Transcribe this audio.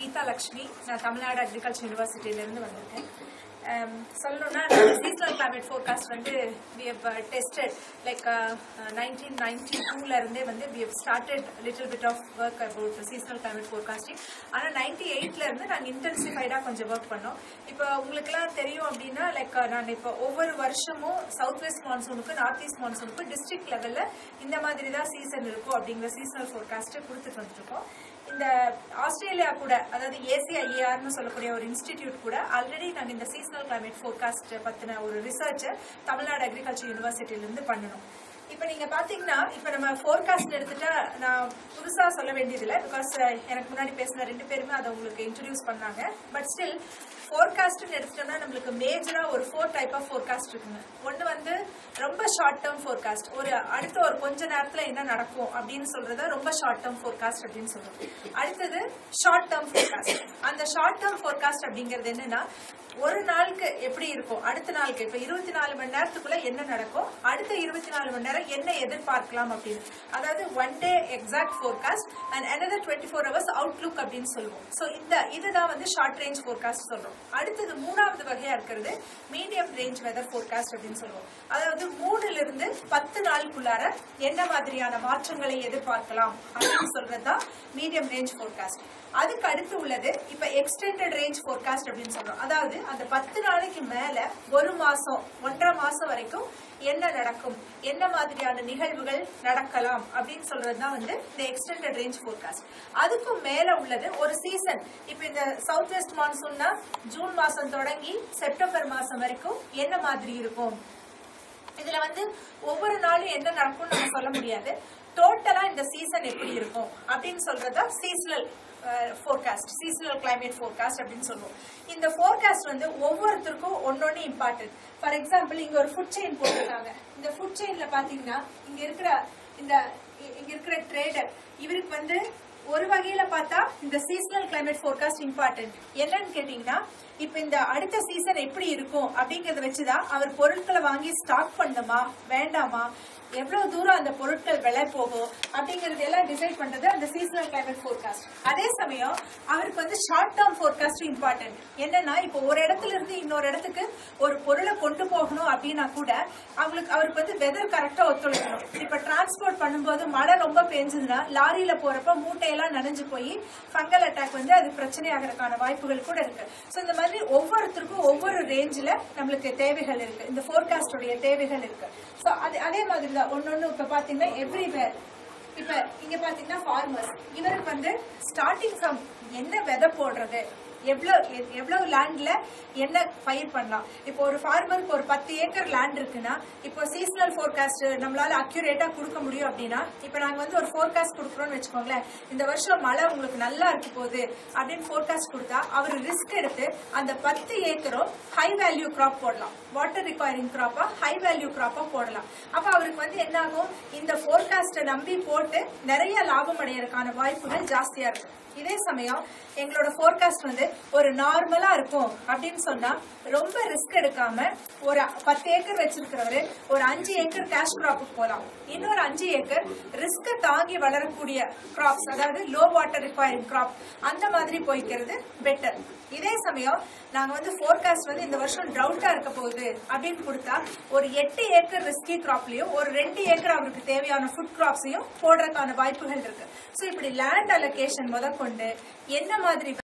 கீதா லக்ஷ்மி. நான் தமிழ்நாடு அக்ரிகல்ச்சர் யூனிவர்சிட்டியிலேருந்து வந்திருக்கேன். Um, சொல்லணும்னா சீசனல் கிளைமேட் ஃபோர்காஸ்ட் வந்து we have tested like nineteen ninety டூல இருந்தே வந்து we have started little bit of work about seasonal climate forecasting ஆனால் நைன்டி எயிட்லேருந்து நாங்கள் இன்டென்சிஃபைடாக கொஞ்சம் ஒர்க் பண்ணோம். இப்போ உங்களுக்குலாம் தெரியும் அப்படின்னா லைக் uh, நான் இப்போ ஒவ்வொரு வருஷமும் சவுத் வெஸ்ட் மான்சூனுக்கு நார்த் ஈஸ்ட் மான்சூனுக்கு டிஸ்ட்ரிக்ட் லெவலில் இந்த மாதிரி தான் சீசன் இருக்கும் அப்படிங்கிற சீசனல் ஃபோர்காஸ்ட்டை கொடுத்துட்டு வந்துருக்கோம் இந்த ஆஸ்திரேலியா கூட அதாவது ஏசிஐஏஆர்னு சொல்லக்கூடிய ஒரு இன்ஸ்டிடியூட் கூட ஆல்ரெடி நாங்கள் இந்த சீசனல் கிளைமேட் ஃபோர்காஸ்ட் பற்றின ஒரு ரிசர்ச்சை தமிழ்நாடு அக்ரிகல்ச்சர் யூனிவர்சிட்டியிலேருந்து பண்ணணும். இப்போ நீங்க பாத்தீங்கன்னா இப்போ நம்ம ஃபோர்காஸ்ட் எடுத்துட்டா நான் புதுசா சொல்ல வேண்டியதில்லை. பிகாஸ் எனக்கு முன்னாடி பேசின ரெண்டு பேருமே அதை உங்களுக்கு இன்ட்ரடியூஸ் பண்ணாங்க. பட் ஸ்டில் ஃபோர்காஸ்ட்னு எடுத்துட்டோம்னா நம்மளுக்கு மேஜரா ஒரு ஃபோர் டைப் ஆஃப் ஃபோர்காஸ்ட் இருக்குங்க. ஒன்று வந்து ரொம்ப ஷார்ட் டேர்ம் ஃபோர்காஸ்ட் ஒரு அடுத்த ஒரு கொஞ்ச நேரத்துல என்ன நடக்கும் அப்படின்னு சொல்றத ரொம்ப ஷார்ட் டேர்ம் ஃபோர்காஸ்ட் அப்படின்னு சொல்றோம். அடுத்தது ஷார்ட் டேர்ம் ஃபோர்காஸ்ட் அந்த ஷார்ட் டேர்ம் ஃபோர்காஸ்ட் அப்படிங்கிறது என்னன்னா ஒரு நாளுக்கு எப்படி இருக்கும்? அடுத்த நாளுக்கு. இப்ப இருபத்தி நாலு மணி நேரத்துக்குள்ள என்ன நடக்கும்? அடுத்த இருபத்தி நாலு மணி நேரம் என்ன எதிர்பார்க்கலாம் அப்படின்னு. அதாவது one day exact forecast and another twenty four hours outlook அப்படின்னு சொல்லுவோம். ஸோ இந்த இதுதான் வந்து ஷார்ட் ரேஞ்ச் ஃபோர்காஸ்ட் சொல்றோம். அடுத்தது மூணாவது வகையா இருக்கிறது மீடியம் ரேஞ்ச் வெதர் ஃபோர்காஸ்ட் அப்படின்னு சொல்லுவோம். அதாவது மூணுல இருந்து பத்து நாளுக்குள்ளார என்ன மாதிரியான மாற்றங்களை எதிர்பார்க்கலாம் அப்படின்னு சொல்றதுதான் மீடியம் ரேஞ்ச் ஃபோர்காஸ்ட் அதுக்கு அடுத்து உள்ளது எக்ஸ்டெண்டட் ரேஞ்ச் ஃபோர்காஸ்ட் அப்படின்னு சொல்றோம். அதாவது அந்த பத்து நாளைக்கு மேல ஒரு மாசம் ஒன்றரை மாசம் வரைக்கும் என்ன நடக்கும்? என்ன மாதிரியான நிகழ்வுகள் நடக்கலாம்? அப்படின்னு சொல்றதுதான் வந்து இந்த எக்ஸ்டெண்டட் ரேஞ்ச் ஃபோர்காஸ்ட் அதுக்கும் மேல உள்ளது ஒரு சீசன் இப்ப இந்த சவுத் வெஸ்ட் மான்சூன்னா ஜூன் மாசம் தொடங்கி செப்டம்பர் மாசம் வரைக்கும் என்ன மாதிரி இருக்கும்? இதுல வந்து ஒவ்வொரு நாளும் என்ன நடக்கும்னு நம்ம சொல்ல முடியாது. டோட்டலா இந்த சீசன் எப்படி இருக்கும் அப்படின்னு சொல்றதா seasonal forecast seasonal climate forecast அப்படின்னு சொல்லுவோம். இந்த ஃபோர்காஸ்ட் வந்து ஒவ்வொருத்தருக்கும் ஒன்னொன்னு இம்பார்ட்டன்ட் ஃபார் எக்ஸாம்பிள் இங்க ஒரு ஃபுட் செயின் போட்டிருக்காங்க. இந்த ஃபுட் செயின்ல பாத்தீங்கன்னா இங்க இருக்கிற இந்த இ- இங்க இருக்கிற ட்ரேடர் இவருக்கு வந்து ஒரு வகையில பார்த்தா இந்த சீசனல் கிளைமேட் ஃபோர்காஸ்ட் இம்பார்ட்டன்ட் என்னன்னு கேட்டீங்கன்னா இப்ப இந்த அடுத்த சீசன் எப்படி இருக்கும் அப்படிங்கறத வச்சுதான் அவர் பொருட்களை வாங்கி ஸ்டாக் பண்ணுமா வேண்டாமா? எவ்வளவு தூரம் அந்த பொருட்கள் விலை போகும் அப்படிங்கறது எல்லாம் டிசைட் பண்றது அந்த சீசனல் கிளைமேட் ஃபோர்காஸ்ட் அதே சமயம் அவருக்கு வந்து ஷார்ட் டேர்ம் ஃபோர்காஸ்ட் இம்பார்ட்டன்ட் என்னன்னா இப்போ ஒரு இடத்துல இருந்து இன்னொரு இடத்துக்கு ஒரு பொருளை கொண்டு போகணும் அப்படின்னா கூட அவங்களுக்கு அவருக்கு வந்து வெதர் கரெக்டா ஒத்துழைக்கணும். இப்ப டிரான்ஸ்போர்ட் பண்ணும்போது மழை ரொம்ப பெஞ்சதுன்னா லாரியில போறப்ப மூட்டையெல்லாம் நனைஞ்சு போய் ஃபங்கல் அட்டாக் வந்து அது பிரச்சனை ஆகிறதுக்கான வாய்ப்புகள் கூட இருக்கு. ஸோ இந்த மாதிரி ஒவ்வொருத்தருக்கும் ஒவ்வொரு ரேஞ்சில் நம்மளுக்கு தேவைகள் இருக்கு. இந்த ஃபோர்காஸ்டோடைய தேவைகள் இருக்கு. ஸோ அது அதே மாதிரி தான் ஒன்னொன்னு இப்ப பாத்தீங்கன்னா எவ்ரிவேர் இப்ப இங்க பாத்தீங்கன்னா ஃபார்மர்ஸ் இவருக்கு வந்து ஸ்டார்டிங் ஃப்ரம் என்ன விதை போடுறது? எவ்வளவு எவ்வளோ எவ்வளவு லேண்ட்ல என்ன பயிர் பண்ணலாம்? இப்போ ஒரு ஃபார்மருக்கு ஒரு பத்து ஏக்கர் லேண்ட் இருக்குன்னா இப்போ சீசனல் ஃபோர்காஸ்ட் நம்மளால அக்யூரேட்டா கொடுக்க முடியும் அப்படின்னா இப்போ நாங்க வந்து ஒரு ஃபோர்காஸ்ட் கொடுக்குறோம்னு வச்சுக்கோங்களேன். இந்த வருஷம் மழை உங்களுக்கு நல்லா இருக்க போகுது அப்படின்னு ஃபோர்காஸ்ட் கொடுத்தா அவர் ரிஸ்க் எடுத்து அந்த பத்து ஏக்கரும் ஹை வேல்யூ கிராப் போடலாம். வாட்டர் ரிக்வயரிங் கிராப்பா ஹை வேல்யூ கிராப்பா போடலாம். அப்ப அவருக்கு வந்து என்ன ஆகும் இந்த ஃபோர்காஸ்ட்டை நம்பி போட்டு நிறைய லாபம் அடையறதுக்கான வாய்ப்புகள் ஜாஸ்தியா இருக்கு. இதே சமயம் எங்களோட ஃபோர்காஸ்ட் வந்து ஒரு நார்மலா இருக்கும் அப்படின்னு சொன்னா ரொம்ப ரிஸ்க் எடுக்காம ஒரு பத்து ஏக்கர் வச்சிருக்கிறவரு ஒரு அஞ்சு ஏக்கர் கேஷ் கிராப்புக்கு போலாம். இன்னொரு அஞ்சு ஏக்கர் ரிஸ்க தாங்கி வளரக்கூடிய கிராப்ஸ் அதாவது லோ வாட்டர் ரிக்வயரிங் கிராப் அந்த மாதிரி போய்க்கிறது பெட்டர் இதே சமயம் நாங்க வந்து போர்காஸ்ட் வந்து இந்த வருஷம் ட்ரவுட்டா இருக்க போகுது அப்படின்னு கொடுத்தா ஒரு எட்டு ஏக்கர் ரிஸ்கி கிராப்லயும் ஒரு ரெண்டு ஏக்கர் அவருக்கு தேவையான ஃபுட் கிராப்ஸையும் போடுறதுக்கான வாய்ப்புகள் இருக்கு. ஸோ இப்படி லேண்ட் அலோகேஷன் முதற்கொண்டு என்ன மாதிரி